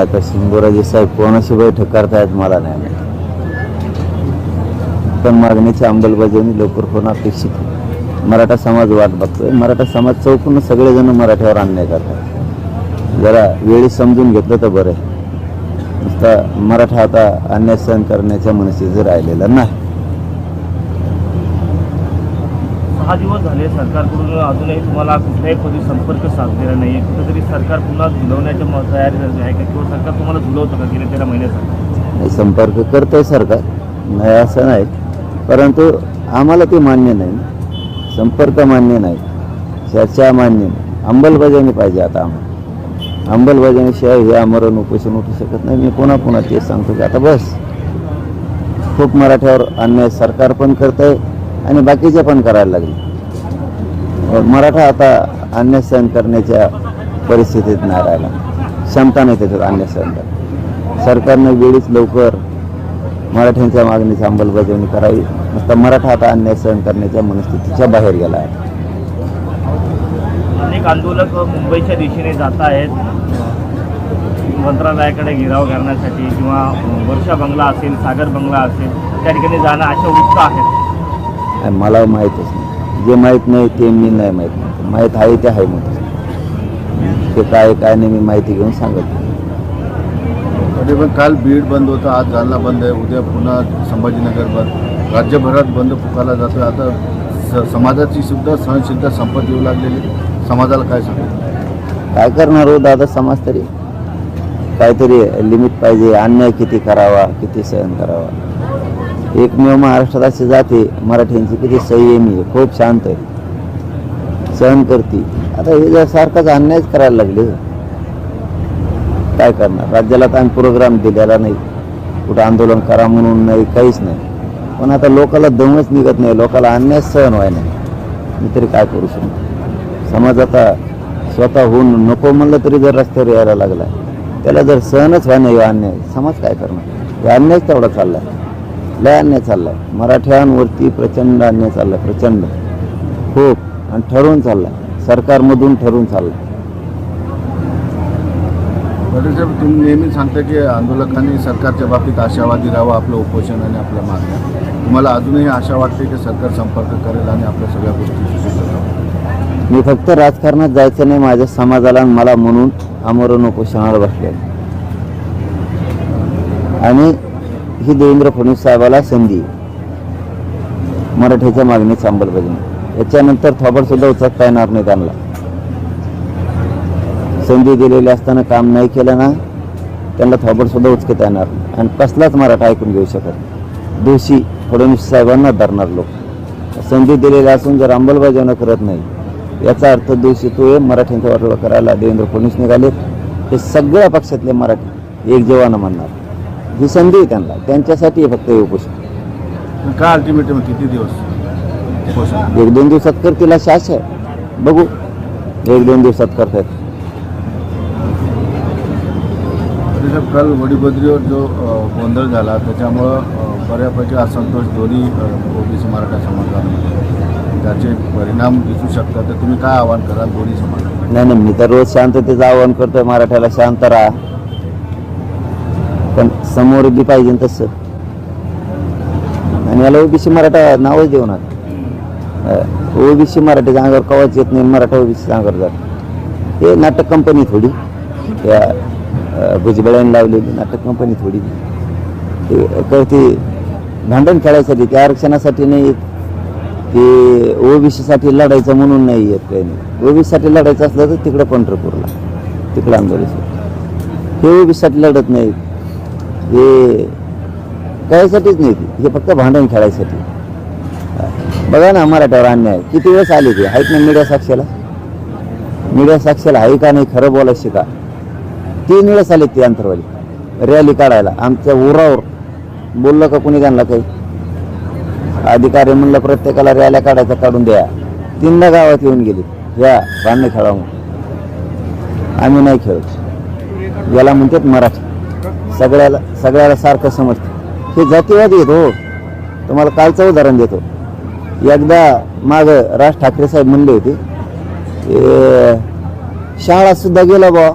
नाही आता शिंगोराजी साहेब कोणाशी बैठक करतायत मला नाही पण मागणीची अंमलबजावणी लवकर होणं अपेक्षित मराठा समाज वाट बघतोय. मराठा समाज चौकून सगळेजण मराठ्यावर अन्याय करतात. जरा वेळी समजून घेतलं तर बरं आहे. नुसता मराठा आता अन्याय सहन करण्याच्या मनस्थितीत राहिलेला नाही. दहा दिवस झाले सरकारकडून अजूनही तुम्हाला कुठल्याही पदी संपर्क साधलेला नाही आहे कुठेतरी सरकार पुन्हा झुलवण्याच्या म- झाली आहे का? किंवा सरकार तुम्हाला झुलवतं का गेल्या तेरा महिन्यासाठी नाही, संपर्क आहे सरकार. नाही असं नाही. परंतु आम्हाला ते मान्य नाही. संपर्क मान्य नाही. चर्चा मान्य नाही. अंमलबजावणी पाहिजे आता आम्हाला. अंमलबजावणीशिवाय हे आमरण उपोषण उठू शकत नाही. मी पुन्हा पुन्हा तेच सांगतो की आता बस. खूप मराठ्यावर अन्याय सरकार पण करत आहे आणि बाकीचे पण करायला लागले. मराठा आता अन्य सहन करण्याच्या परिस्थितीत नाही राहिला. क्षमता नाही त्याच्यात अन्य सहन कर सरकारनं वेळीच लवकर मराठ्यांच्या मागणीची अंमलबजावणी करावी. नुसता मराठा आता अन्याय सहन करण्याच्या मनस्थितीच्या बाहेर गेला आहे. अनेक आंदोलक मुंबईच्या दिशेने जात आहेत. मंत्रालयाकडे घेराव करण्यासाठी किंवा वर्षा बंगला असेल सागर बंगला असेल त्या ठिकाणी जाणं अशा वृत्त आहेत. आणि मला माहीतच नाही. जे माहीत नाही ते मी नाही माहीत. माहीत आहे ते आहे म्हणतो ते काय काय नाही मी माहिती घेऊन सांगत. तरी पण काल बीड बंद होता आज जालना बंद आहे उद्या पुन्हा संभाजीनगर बंद राज्यभरात बंद पुकारला जातो. आता स समाजाची सुद्धा सहनशीलता संपत येऊ लागलेली. समाजाला काय सांगू? काय करणार हो दादा समाज तरी? काहीतरी लिमिट पाहिजे. अन्याय किती करावा किती सहन करावा. एकमेव महाराष्ट्रात असे जाते मराठ्यांची किती संयमी आहे खूप शांत आहे. सहन करते. आता हे जर सारखाच अन्यायच करायला लागले काय करणार? राज्याला तर आम्ही प्रोग्राम दिलेला नाही. कुठं आंदोलन करा म्हणून नाही काहीच नाही. पण आता लोकाला दमच निघत नाही लोकाला अन्याय सहन व्हाय नाही. मी तरी काय करू शकतो? समाज आता स्वतः होऊन नको म्हणलं तरी जर रस्त्यावर यायला लागला त्याला जर सहनच व्हाय नाही अन्याय समाज काय करणार? हे अन्यायच तेवढा चाललाय. लय अन्याय चाललाय. मराठ्यांवरती प्रचंड अन्याय चाललाय प्रचंड. खूप. आणि ठरवून चाललाय. सरकारमधून ठरवून चाललाय. साहेब तुम्ही नेहमी सांगता की आंदोलकांनी सरकारच्या बाबतीत आशावादी राहावं आपलं उपोषण आणि आपल्या मागण्या तुम्हाला अजूनही आशा वाटते की सरकार संपर्क करेल आणि आपल्या सगळ्या गोष्टी मी फक्त राजकारणात जायचं नाही माझ्या समाजाला आणि मला म्हणून आमरण उपोषणाला बसले आणि ही देवेंद्र फडणवीस साहेबाला संधी. मराठीच्या मागणीच अंमलबजावणी. याच्यानंतर थोबड सुद्धा उचकता येणार नाही त्यांना संधी दिलेली असताना काम नाही केलं ना त्यांना थोबड सुद्धा उचकता येणार नाही. आणि कसलाच मराठा ऐकून घेऊ शकत दोषी फडणवीस साहेबांना धरणार लोक. संधी दिलेली असून जर अंमलबजावणी करत नाही याचा अर्थ दोषी तो आहे मराठ्यांचा वाटोळा करायला देवेंद्र फडणवीस निघाले हे सगळ्या पक्षातले मराठी एक जेवानं म्हणणार. ही संधी आहे त्यांना. त्यांच्यासाठी फक्त हे उपोषण. काय अल्टिमेटम किती दिवस? उपोषण. एक दोन दिवसात करतील अशी आशा आहे. बघू. एक दोन दिवसात करतायत. तरी साहेब काल वडीबद्रीवर जो अ, गोंधळ झाला त्याच्यामुळं अ, बऱ्यापैकी असंतोष दोन्ही ओबीसी मराठा समाजामध्ये त्याचे परिणाम दिसू शकतात. तर तुम्ही काय आवाहन कराल दोन्ही समाजाला? नाही नाही मी तर रोज शांततेचं आवाहन करतोय. मराठ्याला शांत राहा. पण समोर बी पाहिजे तसं. आणि याला ओबीसी मराठा नावच देऊ नका. ओबीसी मराठीच्या अंगावर कवाच येत नाही मराठा ओबीसी अंगावर जात हे नाटक कंपनी थोडी. त्या भुजबळाने लावलेली नाटक कंपनी थोडी. ते ते भांडण खेळायसाठी त्या आरक्षणासाठी नाही येत. ते ओबीसीसाठी लढायचं म्हणून नाही येत काही नाही. ओबीसीसाठी लढायचं असलं तर तिकडं पंढरपूरला तिकडं आंदोलन. हे ओबीसीसाठी लढत नाहीत. हे कळायसाठीच नाही ते. हे फक्त भांडण खेळायसाठी. बघा ना मराठ्यावर अन्याय. किती वेळेस आली ते? आहेत ना मीडिया साक्षीला मीडिया साक्षीला आहे का नाही खरं बोलायचं का? तीन वेळेस आले ती अंतरवाली. रॅली काढायला. आमच्या उरावर बोललं का कुणी त्यांना काही? अधिकारी म्हणलं प्रत्येकाला रॅल्या काढायचा काढून द्या. तीनदा गावात येऊन गेली. या भांडणं खेळा आम्ही नाही खेळत. याला म्हणतात मराठी. सगळ्याला सगळ्याला सारखं समजतं. हे जातीवाद येत हो. तुम्हाला कालचं उदाहरण देतो. एकदा माग राज ठाकरे साहेब म्हणले होते शाळा सुद्धा गेला बा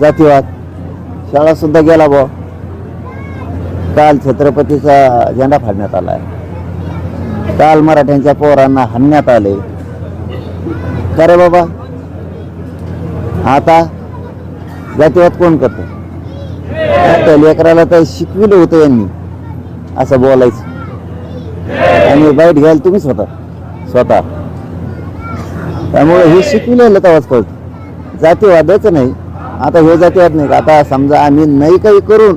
जातीवाद. शाळा सुद्धा गेला बा काल छत्रपतीचा झेंडा फाडण्यात आलाय. काल मराठ्यांच्या पोरांना हाणण्यात आले. का रे बाबा? आता जातीवाद कोण करतो? त्या लेकराला तर शिकविलं होतं यांनी असं बोलायचं. आणि बाईट घ्यायला तुम्ही स्वतः स्वतः. त्यामुळे हे शिकविलेलं तेव्हाच कळतं जातीवादाचं नाही. आता हे जातीवाद नाही. आता समजा आम्ही नाही काही करून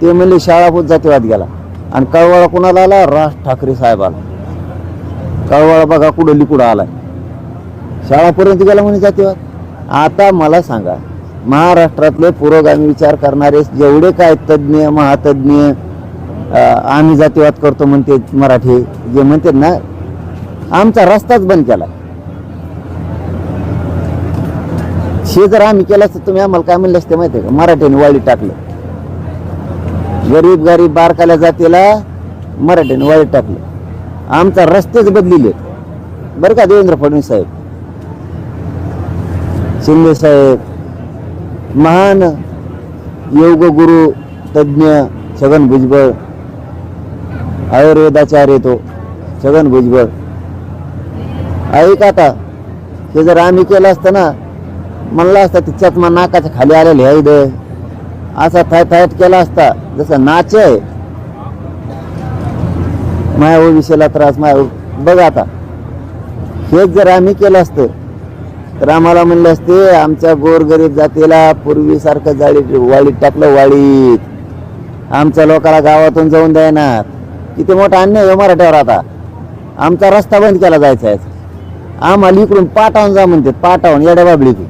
ते म्हणले शाळापूत जातीवाद गेला. आणि कळवाळा कुणाला आला? राज ठाकरे साहेब आला कळवाळा बघा कुठं लिकुडं आलाय. शाळापर्यंत गेला म्हणे जातीवाद. आता मला सांगा महाराष्ट्रातले पुरोगामी विचार करणारे जेवढे काय तज्ज्ञ महातज्ज्ञ आम्ही जातीवाद करतो म्हणते मराठी जे म्हणते ना आमचा रस्ताच बंद केला. हे जर आम्ही केलं असतं तुम्ही आम्हाला काय म्हणलं असते माहिती आहे का? मराठीने वाळी टाकलं. गरीब गरीब बारकाल्या जातीला मराठीने वाळी टाकलं. आमचा रस्तेच बदलिले. बरं का देवेंद्र फडणवीस साहेब? शिंदे साहेब? महान योग गुरु तज्ज्ञ छगन भुजबळ आयुर्वेदाचार्य तो छगन भुजबळ. ऐक आता हे जर आम्ही केलं असतं ना म्हणलं असतं तिच्यात चकमा नाकाच्या खाली आलेले आहे दे असा थाय थायट केला असता जसं नाच आहे. माया विषयाला त्रास माया बघ आता हेच जर आम्ही केलं असतं तर आम्हाला म्हणले असते आमच्या गोरगरीब जातीला पूर्वीसारखं जाळी वाळीत टाकलं वाळीत. आमच्या लोकांना गावातून जाऊन द्यायनात किती मोठा अन्याय आहे मराठ्यावर आता. आमचा रस्ता बंद केला जायचा आहे. आम्हाला इकडून पाटावून जा म्हणतात पाटावून येड्या बाबळीतून.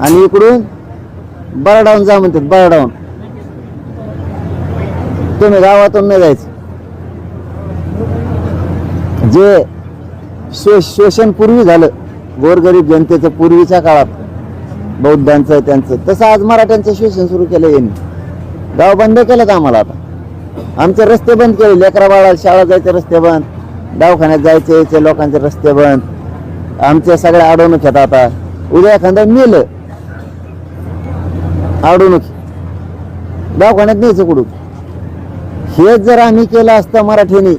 आणि इकडून बरडावून जा म्हणतात बरडावून. तुम्ही गावातून नाही जायचं. जे शो शोषण पूर्वी झालं गोरगरीब जनतेचं पूर्वीच्या काळात बौद्धांचं त्यांचं. तसं आज मराठ्यांचं शोषण सुरू केलं यांनी. गाव बंद केलं आम्हाला आता. आमचे रस्ते बंद केले. लेकरा बाळा शाळा जायचे रस्ते बंद. दवाखान्यात जायचे यायचे लोकांचे रस्ते बंद. आमच्या सगळ्या अडवणूक आहेत आता. उद्या एखादं मेलं. अडवणूक दवाखान्यात न्यायचं कुठून? हेच जर आम्ही केलं असतं मराठीने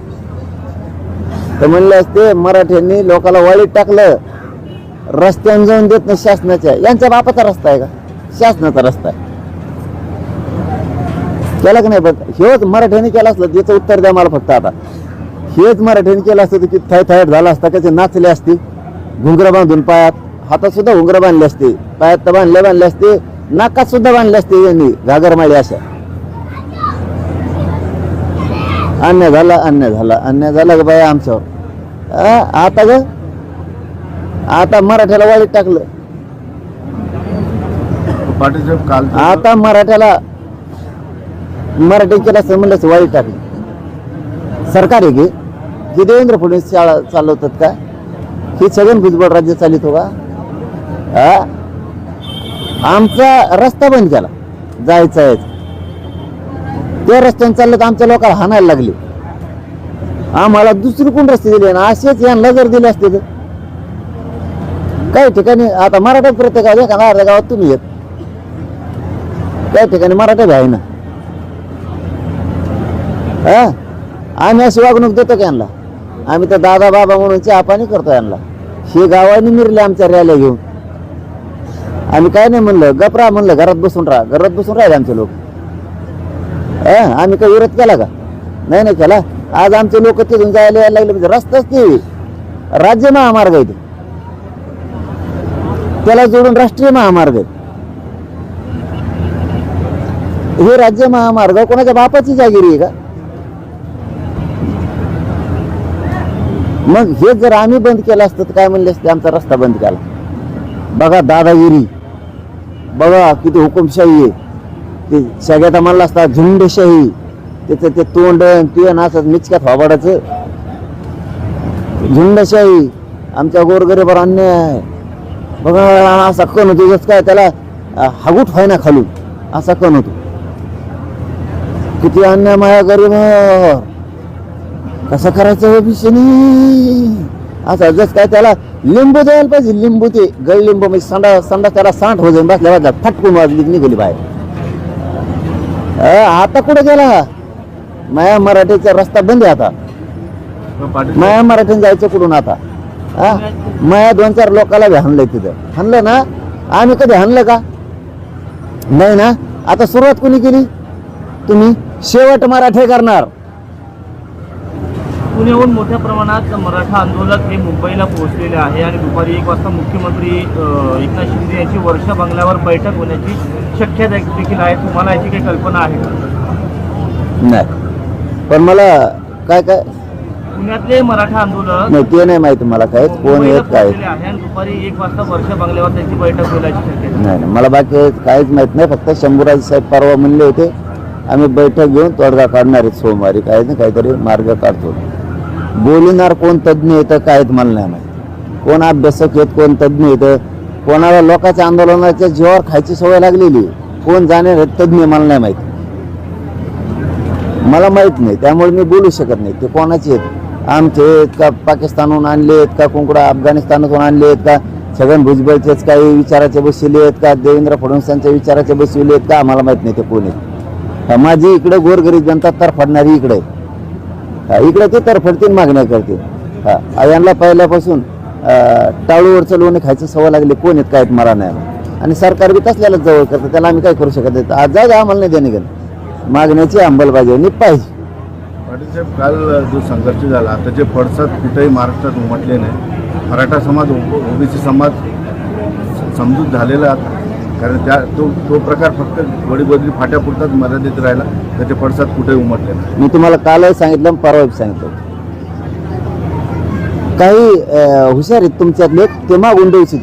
तर म्हणलं असते मराठ्यांनी लोकाला वाळीत टाकलं. रस्त्याने जाऊन देत नाही शासनाच्या. यांच्या बापाचा रस्ता आहे का? शासनाचा रस्ता आहे. केला का नाही? बघ हेच मराठ्याने केलं असलं त्याचं उत्तर द्या मला फक्त आता. हेच मराठ्याने केलं असतं की किती थाय थायट झाला असता त्याचे नाचले असते. घुंगरं बांधून पायात हातात सुद्धा घुंगरं बांधले असते. पायात तर बांधले बांधले असते नाकात सुद्धा बांधले असते यांनी घागरमाळी अशा. अन्याय झाला अन्याय झाला अन्याय झाला ग बाया आमच्यावर? आता ग आता मराठ्याला वाळीत टाकलं. पाटील साहेब काल आता मराठ्याला मराठी केला म्हणलं वाळीत टाकलं. सरकार आहे की? देवेंद्र फडणवीस शाळा चालवतात का? हे छगन भुजबळ राज्य चालितो का हा? आमचा रस्ता बंद केला. जायचा यायचा त्या रस्त्याने चाललं तर आमच्या लोकांना हाणायला लागले. आम्हाला दुसरी कोण रस्ते दिले ना असेच यांना जर दिले असते तर? काही ठिकाणी आता मराठा प्रत्येक एखादा अर्ध्या गावात तुम्ही येत. काही ठिकाणी मराठा आहे ना. हा? आम्ही अशी वागणूक देतो की यांना. आम्ही तर दादा बाबा म्हणून चहापाणी करतो यांना. हे गावाने मिरले आमच्या रॅल्या घेऊन. आम्ही काय नाही म्हणलं गपरा म्हणलं घरात बसून राहा. घरात बसून राहिले आमचे लोक. हा? आम्ही काही विरोध केला का? नाही नाही केला. आज आमचे लोक तिथून जायला यायला लागले म्हणजे रस्ताच ते राज्य महामार्ग आहे ते. त्याला जोडून राष्ट्रीय महामार्ग हे राज्य महामार्ग कोणाच्या बापाची जागिरी आहे का? मग हे जर आम्ही बंद केलं असतं तर काय म्हणले असते? आमचा रस्ता बंद केला. बघा दादागिरी. बघा किती हुकुमशाही आहे. ते सगळ्यात म्हणला असता झुंडशाही. त्याचं ते तोंड अन असं मिचक्यात वाबाडाचं झुंडशाही. आमच्या गोरगरीबर अन्याय आहे. बघा असा कण होतो जसं काय त्याला हागूट व्हाय ना खालून. असा कण होतो. किती अन्याय माया गरीब. कसं करायचं ओबीसीनी असं जस काय त्याला लिंबू द्यायला पाहिजे लिंबू ते गळ लिंबू म्हणजे संडा संडा त्याला सांड हो जाईल बसल्या वाजल्या फटकून वाजली निघाली बाहेर. अ, आता कुठे गेला? माया मराठीचा रस्ता बंद आहे आता. माया मराठीने जायचं कुठून आता? माया दोन चार लोकाला बी हाणलंय तिथं. हाणलं ना? आम्ही कधी हाणलं का? नाही ना? आता सुरुवात कोणी केली? तुम्ही? शेवट मराठे करणार. पुण्याहून मोठ्या प्रमाणात मराठा आंदोलक हे मुंबईला पोहोचलेले आहे आणि दुपारी एक वाजता मुख्यमंत्री एकनाथ शिंदे यांची वर्षा बंगल्यावर बैठक होण्याची शक्यता देखील आहे. तुम्हाला याची काही कल्पना आहे का? नाही. पण मला काय काय पुण्यातले मराठा आंदोलक नाही ते नाही माहिती मला काय कोण मुंबईला येत काय पोहोचलेले आहे आणि दुपारी एक वाजता वर्षा बंगल्यावर त्यांची बैठक शक्यता आहे. नाही नाही मला बाकी काहीच माहीत नाही फक्त शंभूराज साहेब परवा म्हणले होते आम्ही बैठक घेऊन तोडगा काढणार आहेत सोमवारी काय ना काहीतरी मार्ग काढतो बोलणार कोण तज्ज्ञ येतं काय ते मला नाही माहीत कोण अभ्यासक येत कोण तज्ज्ञ येतं कोणाला लोकांच्या आंदोलनाच्या जीवावर खायची सवय लागलेली आहे. कोण जाणार आहेत तज्ज्ञ मला नाही माहीत मला माहीत नाही त्यामुळे मी बोलू शकत नाही ते कोणाचे आहेत आमचे आहेत का पाकिस्तानहून आणले आहेत का कुंकडा अफगाणिस्तानातून आणले आहेत का? छगन भुजबळचेच काही विचाराचे बसविले आहेत का? देवेंद्र फडणवीसांच्या विचाराचे बसविले आहेत का? आम्हाला माहीत नाही ते कोण आहेत. माझी इकडे गोरगरीब जनता तरफडणारी इकडे इकडे ते तरफडतील मागण्या करतील. हा यांना पहिल्यापासून टाळूवरचं लोणी खायचं सवय लागली कोण आहेत काय मला नाही आणि सरकार बी तसल्यालाच जवळ करतं त्याला आम्ही काय करू शकत नाही. आज जाऊ आम्हाला नाही देणे घेणं. मागण्याची अंमलबजावणी पाहिजे. पाटील साहेब काल जो संघर्ष झाला त्याचे पडसाद कुठेही महाराष्ट्रात उमटले नाही. मराठा समाज ओबीसी समाज समजूत झालेला कारण त्या तो तो प्रकार फक्त गोडीबोदरी फाट्यापुरताच मर्यादित राहिला. त्याचे पडसाद कुठेही उमटले नाही. मी तुम्हाला कालही सांगितलं परवाही सांगितलं. काही हुशार आहेत तुमच्यातले ते मागून देत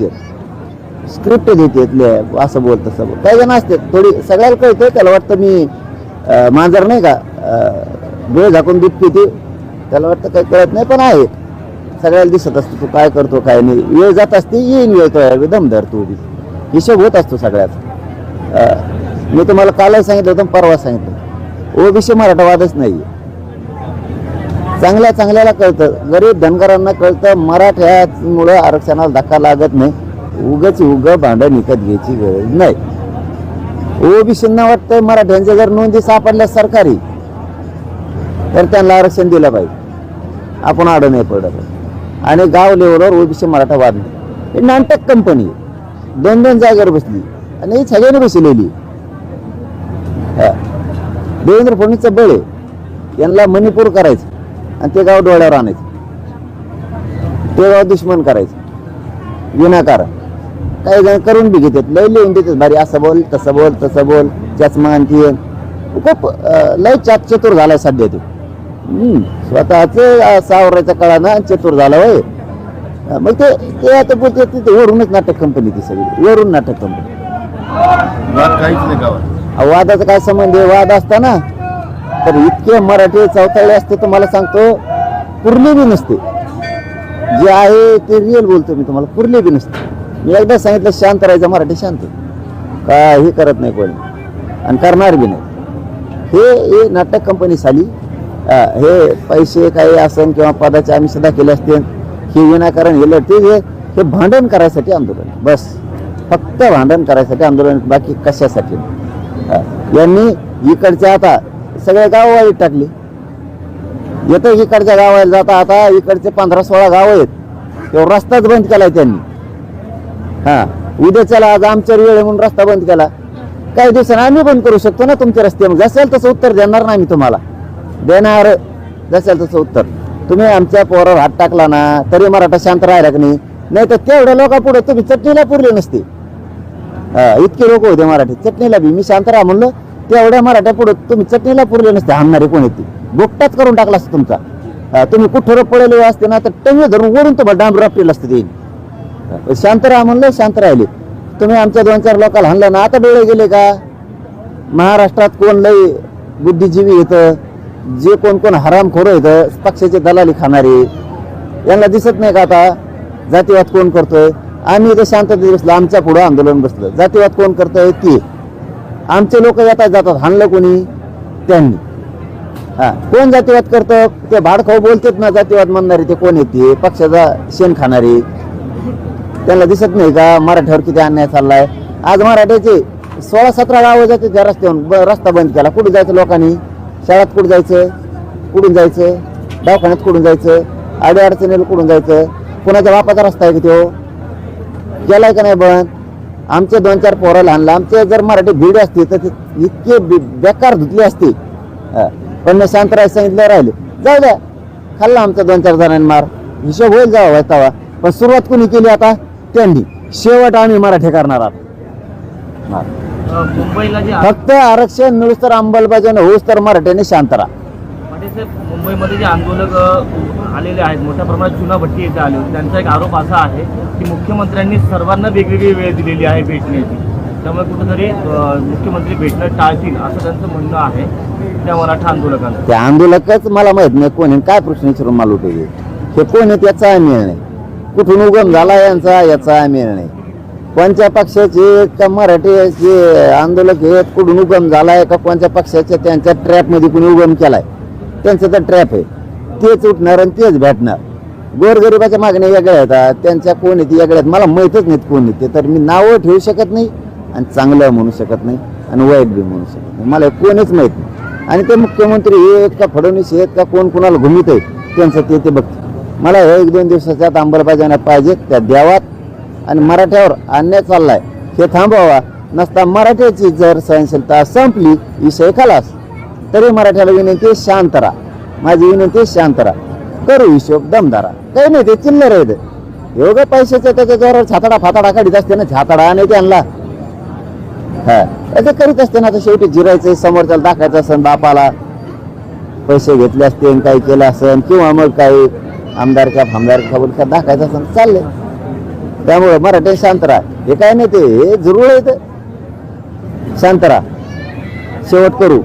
स्क्रिप्ट देते असं बोल तसं बोल काही जण असते थोडी सगळ्याला कळतं त्याला वाटतं मी मांजर नाही का? डोळे झाकून दूध पिते त्याला वाटतं काही कळत नाही पण आहे. सगळ्याला दिसत असतो तू काय करतो काय नाही. वेळ जात असते येईन वेळ तो दम धरतो बी हिशोब होत असतो सगळ्यात मी तुम्हाला कालही सांगितलं होतं परवा सांगितलं. ओबीसी मराठावादच नाही चांगल्या चांगल्याला कळतं. गरीब धनगरांना कळतं मराठ्यामुळं आरक्षणाला धक्का लागत नाही. उगच उग भांडं विकत घ्यायची गरज नाही. ओबीसींना वाटतं मराठ्यांच्या जर नोंदी सापडल्या सरकारी तर त्यांना आरक्षण दिलं पाहिजे. आपण आडं नाही पडत. आणि गाव लेवलवर ओबीसी मराठा वाढली. हे ही नाटक कंपनी आहे. दोन दोन जागेवर बसली. आणि ही सगळ्यांनी बसलेली देवेंद्र फडणवीसचं बळ आहे. यांना मणिपूर करायचं. आणि ते गाव डोळ्यावर आणायचं. ते गाव दुश्मन करायचं. विनाकारण. काही जण करून बी घेतात. लय लिहून देतात. भारी असं बोल तसं बोल तसं बोल. चष्मा आणखी खूप लय चाकचतुर झालाय सध्या तू. स्वतःच अं, सावरायच्या काळानं चतुर झाला होय. अं, मग ते ते आता बोलते तिथे वरूनच नाटक कंपनी ती सगळी. वरून नाटक कंपनी वाद काहीच नाही गावात. अहो, वादाचा काय संबंध आहे? वाद असताना. तर इतके मराठी चौथाळे असते तर मला सांगतो पुरले बी नसते. जे आहे ते रिअल बोलतो मी तुम्हाला पुरले बी नसते. मी एकदा सांगितलं शांत राहायचं मराठी शांत. काही करत नाही कोणी. आणि करणार बी नाही. हे हे नाटक कंपनी साली हे पैसे काही असन किंवा पदाचे आम्ही सुद्धा केले असते. हे विनाकारण हे लढते हे हे भांडण करायसाठी आंदोलन. बस. फक्त भांडण करायसाठी आंदोलन बाकी कशासाठी? यांनी इकडच्या आता सगळे गाव वाईट टाकले. येतं इकडच्या गावाला जाता आता इकडचे पंधरा सोळा गाव आहेत. तेव्हा रस्ताच बंद केलाय त्यांनी. हा. चला आज आमच्या वेळ म्हणून रस्ता बंद केला. काही दिवसांनी आम्ही बंद करू शकतो ना तुमच्या रस्ते मग असेल तसं उत्तर देणार नाही तुम्हाला. देणार. जसेल तसं उत्तर. तुम्ही आमच्या पोरावर हात टाकला ना तरी मराठा शांत राहिला की नाही? तर तेवढ्या लोकांपुढे तुम्ही चटणीला पुरले नसते. इतके लोक होते मराठी. चटणीला बी मी शांत राहा म्हणलं तेवढ्या मराठ्या पुढे तुम्ही चटणीला पुरले नसते हाणणारे कोण येते बोकटाच करून टाकला असतो तुमचा. तुम्ही कुठं पडले असते ना तर टंगे धरून वरून तुम्हाला डांबर आपलेलं असते ते. शांत राहा म्हणलं शांत राहिले. तुम्ही आमच्या दोन चार लोकांना हाणलं ना आता डोळे गेले का? महाराष्ट्रात कोण लय बुद्धिजीवी येतं? जे कोण कोण हरामखोर येतं पक्षाचे दलाली खाणारे यांना दिसत नाही का आता? जातीवाद कोण करतोय? आम्ही इथं शांततेत बसलो आमच्या पुढं आंदोलन बसलं. जातीवाद कोण करतोय? ते. आमचे लोक येतात जातात. हाणलं कोणी? त्यांनी. हा. कोण जातीवाद करतं? ते भाडखाऊ बोलतात ना जातीवाद म्हणणारे ते कोण येते पक्षाचा शेण खाणारे. त्यांना दिसत नाही का? मराठ्यावर किती अन्याय चाललाय? आज मराठ्याचे सोळा सतरा गावं जाते त्या रस्त्यावरून. ब- रस्ता बंद केला. कुठे जायचं लोकांनी? शाळेत कुठं जायचं? कुठून जायचं? दवाखान्यात कुठून जायचं? आडी अडचणीला कुठून जायचं? कुणाच्या बापाचा रस्ता आहे की तो? गेलाय का नाही बंद आमचे दोन चार पोरं लहानला आमचे जर मराठी भीड असते तर ते इतके बेकार धुतली असते. पण मी शांतराय सांगितलं राहिले. जाऊ द्या. खाल्ला आमचा दोन चार जणांनी मार. हिशोब होईल जावा वाचतावा पण सुरुवात कोणी केली आता? त्यांनी. शेवट आम्ही मराठी करणार आहोत. मुंबईला जे फक्त आरक्षण मिळूस तर अंमलबजावणी होऊस तर मराठ्याने शांत राहा. पाटील साहेब मुंबईमध्ये जे आंदोलक अ, आलेले आहेत मोठ्या प्रमाणात चुनाभट्टी येथे आले होते. त्यांचा एक आरोप असा आहे की मुख्यमंत्र्यांनी सर्वांना वेगवेगळी वेळ दिलेली आहे भेटण्याची. त्यामुळे कुठेतरी अ, मुख्यमंत्री भेटणं टाळतील असं त्यांचं म्हणणं आहे त्या मराठा आंदोलकांचं. ते आंदोलकच मला माहीत नाही कोण आहे, काय प्रश्न विचारून मला उपयोगी हे कोण आहे त्याचा मेळ नाही कुठून उगम झाला यांचा याचा मेळ नाही कोणत्या पक्षाचे का मराठीचे आंदोलक हे कुठून उगम झालाय का कोणत्या पक्षाच्या त्यांच्या ट्रॅपमध्ये कुणी उगम केलाय? त्यांचं तर ट्रॅप आहे. तेच उठणार आणि तेच भेटणार. गोरगरिबाच्या मागण्या वेगळ्या आहेत. त्यांच्या कोण आहेत वेगळ्या आहेत. मला माहीतच नाहीत कोण आहेत ते. तर मी नावं ठेवू शकत नाही आणि चांगलं म्हणू शकत नाही आणि वाईट बी म्हणू शकत नाही. मला कोणीच माहीत नाही. आणि ते मुख्यमंत्री हे आहेत का फडणवीस आहेत का कोण कोणाला घुमित आहे त्यांचं ते ते बघते मला हे एक दोन दिवसाच्या आत अंमलबजावण्या पाहिजेत त्या द्यावात आणि मराठ्यावर अन्याय चाललाय. हे थांबवा नसता मराठ्याची जर सहनशीलता संपली विषय खलास. तरी मराठ्याला विनंती शांत राहा. माझी विनंती शांत राहा. करू हिशोब दमदारा. काही नाही ते चिल्लर आहे एवढं पैशाचं त्याच्या जोरावर छाताडा फाताडा काढीत असते ना छाताडा नाही त्यांना. हा ते करीत असते ना आता शेवटी जिरायचं समोरच्याला दाखवायचं असेल बापाला. पैसे घेतले असते आणि काही केलं असेल किंवा मग काही आमदार का फामदार का दाखायचं असेल चाललंय. त्यामुळे मराठी शांत राहा हे काय नाही ते जरूर आहे ते. शांत राहा शेवट करू.